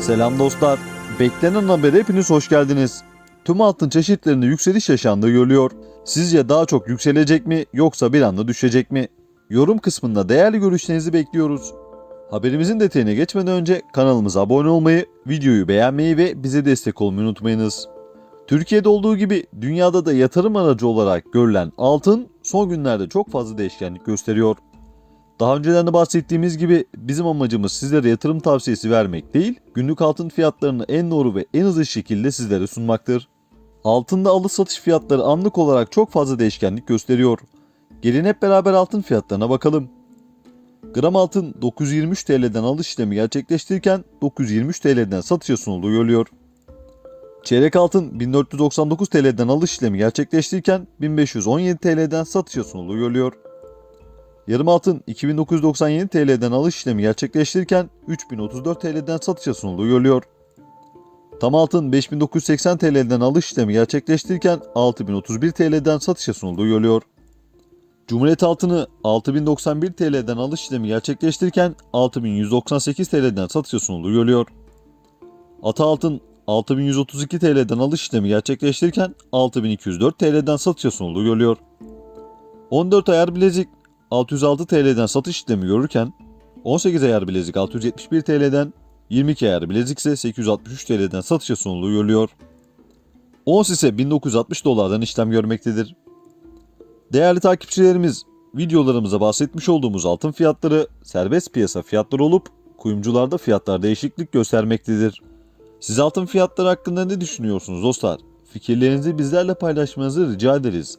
Selam dostlar. Beklenen habere hepiniz hoş geldiniz. Tüm altın çeşitlerinde yükseliş yaşandığı görülüyor. Sizce daha çok yükselecek mi yoksa bir anda düşecek mi? Yorum kısmında değerli görüşlerinizi bekliyoruz. Haberimizin detayına geçmeden önce kanalımıza abone olmayı, videoyu beğenmeyi ve bize destek olmayı unutmayınız. Türkiye'de olduğu gibi dünyada da yatırım aracı olarak görülen altın son günlerde çok fazla değişkenlik gösteriyor. Daha önceden de bahsettiğimiz gibi bizim amacımız sizlere yatırım tavsiyesi vermek değil, günlük altın fiyatlarını en doğru ve en hızlı şekilde sizlere sunmaktır. Altında alış satış fiyatları anlık olarak çok fazla değişkenlik gösteriyor. Gelin hep beraber altın fiyatlarına bakalım. Gram altın 923 TL'den alış işlemi gerçekleştirirken 923 TL'den satışa sunulduğu görülüyor. Çeyrek altın 1499 TL'den alış işlemi gerçekleştirirken 1517 TL'den satışa sunulduğu görülüyor. Yarım altın 2997 TL'den alış işlemi gerçekleştirirken 3034 TL'den satışa sunulduğu görülüyor. Tam altın 5980 TL'den alış işlemi gerçekleştirirken 6031 TL'den satışa sunulduğu görülüyor. Cumhuriyet altını 6091 TL'den alış işlemi gerçekleştirirken 6198 TL'den satışa sunulduğu görülüyor. Ata altın 6132 TL'den alış işlemi gerçekleştirirken 6204 TL'den satışa sunulduğu görülüyor. 14 ayar bilezik 606 TL'den satış işlemi görürken 18 ayar bilezik 671 TL'den 22 ayar bilezik ise 863 TL'den satışa sunulduğu görülüyor. Ons ise 1960 dolardan işlem görmektedir. Değerli takipçilerimiz, videolarımıza bahsetmiş olduğumuz altın fiyatları serbest piyasa fiyatları olup kuyumcularda fiyatlar değişiklik göstermektedir. Siz altın fiyatları hakkında ne düşünüyorsunuz dostlar? Fikirlerinizi bizlerle paylaşmanızı rica ederiz.